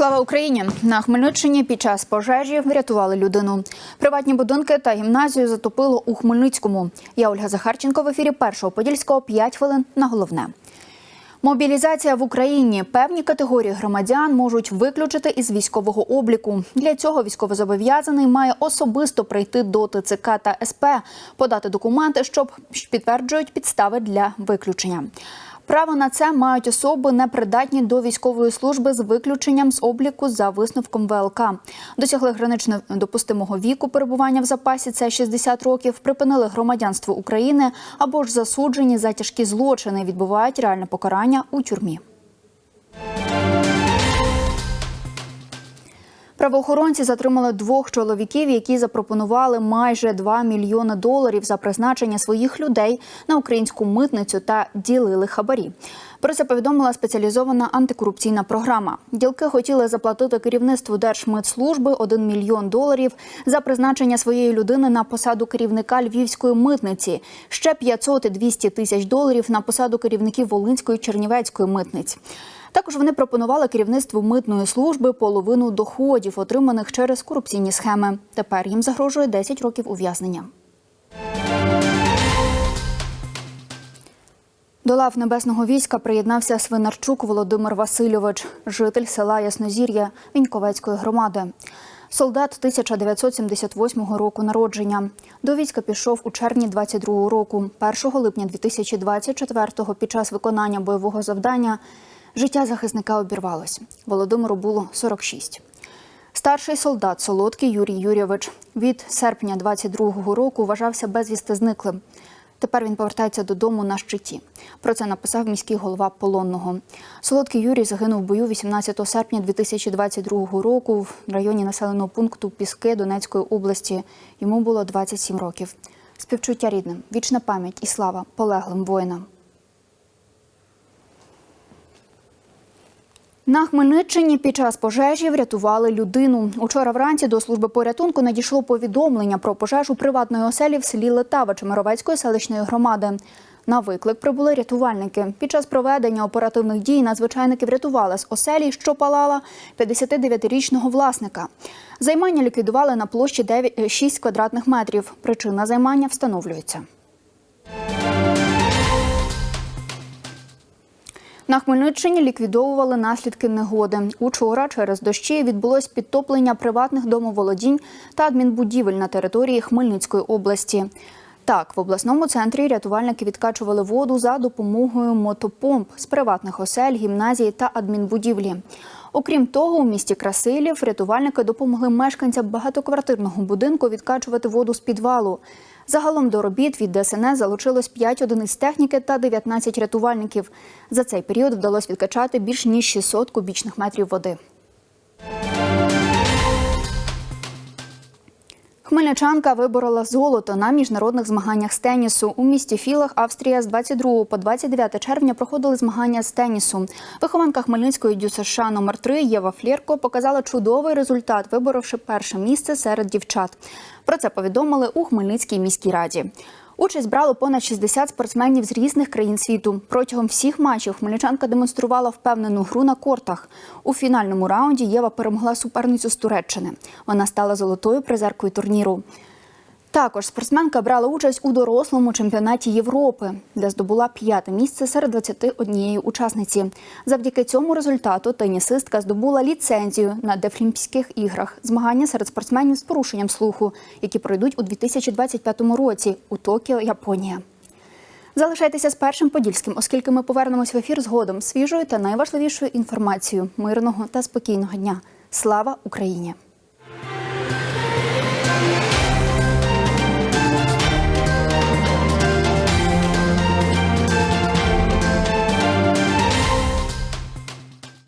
Слава Україні! На Хмельниччині під час пожежі врятували людину. Приватні будинки та гімназію затопило у Хмельницькому. Я Ольга Захарченко в ефірі першого подільського 5 хвилин на головне. Мобілізація в Україні певні категорії громадян можуть виключити із військового обліку. Для цього військовозобов'язаний має особисто прийти до ТЦК та СП, подати документи, що підтверджують підстави для виключення. Право на це мають особи непридатні до військової служби з виключенням з обліку за висновком ВЛК. Досягли гранично допустимого віку перебування в запасі. Це 60 років. Припинили громадянство України або ж засуджені за тяжкі злочини. Відбувають реальне покарання у тюрмі. Правоохоронці затримали двох чоловіків, які запропонували майже 2 мільйони доларів за призначення своїх людей на українську митницю та ділили хабарі. Про це повідомила спеціалізована антикорупційна програма. Ділки хотіли заплатити керівництву Держмитслужби 1 мільйон доларів за призначення своєї людини на посаду керівника львівської митниці, ще 500 і 200 тисяч доларів на посаду керівників Волинської Чернівецької митниць. Також вони пропонували керівництву митної служби половину доходів, отриманих через корупційні схеми. Тепер їм загрожує 10 років ув'язнення. До лав небесного війська приєднався Свинарчук Володимир Васильович, житель села Яснозір'я Віньковецької громади. Солдат 1978 року народження. До війська пішов у червні 22 року. 1 липня 2024 під час виконання бойового завдання життя захисника обірвалось. Володимиру було 46. Старший солдат Солодкий Юрій Юрійович від серпня 22-го року вважався безвісти зниклим. Тепер він повертається додому на щиті. Про це написав міський голова Полонного. Солодкий Юрій загинув в бою 18 серпня 2022 року в районі населеного пункту Піски Донецької області. Йому було 27 років. Співчуття рідним, вічна пам'ять і слава полеглим воїнам. На Хмельниччині під час пожежі врятували людину. Учора вранці до служби порятунку надійшло повідомлення про пожежу приватної оселі в селі Летава Чемеровецької селищної громади. На виклик прибули рятувальники. Під час проведення оперативних дій надзвичайники врятували з оселі, що палала 59-річного власника. Займання ліквідували на площі 9, 6 квадратних метрів. Причина займання встановлюється. На Хмельниччині ліквідовували наслідки негоди. Учора через дощі відбулось підтоплення приватних домоволодінь та адмінбудівель на території Хмельницької області. Так, в обласному центрі рятувальники відкачували воду за допомогою мотопомп з приватних осель, гімназії та адмінбудівлі. Окрім того, у місті Красилів рятувальники допомогли мешканцям багатоквартирного будинку відкачувати воду з підвалу. Загалом до робіт від ДСНС залучилось 5 одиниць техніки та 19 рятувальників. За цей період вдалося відкачати більш ніж 600 кубічних метрів води. Хмельничанка виборола золото на міжнародних змаганнях з тенісу. У місті Філах, Австрія з 22 по 29 червня проходили змагання з тенісу. Вихованка Хмельницької ДЮСШ номер 3 Єва Флєрко показала чудовий результат, виборовши перше місце серед дівчат. Про це повідомили у Хмельницькій міській раді. Участь брало понад 60 спортсменів з різних країн світу. Протягом всіх матчів хмельничанка демонструвала впевнену гру на кортах. У фінальному раунді Єва перемогла суперницю з Туреччини. Вона стала золотою призеркою турніру. Також спортсменка брала участь у дорослому чемпіонаті Європи, де здобула п'яте місце серед 21 учасниці. Завдяки цьому результату тенісистка здобула ліцензію на Дефлімпійських іграх змагання серед спортсменів з порушенням слуху, які пройдуть у 2025 році у Токіо, Японія. Залишайтеся з першим подільським, оскільки ми повернемось в ефір згодом свіжою та найважливішою інформацією мирного та спокійного дня. Слава Україні!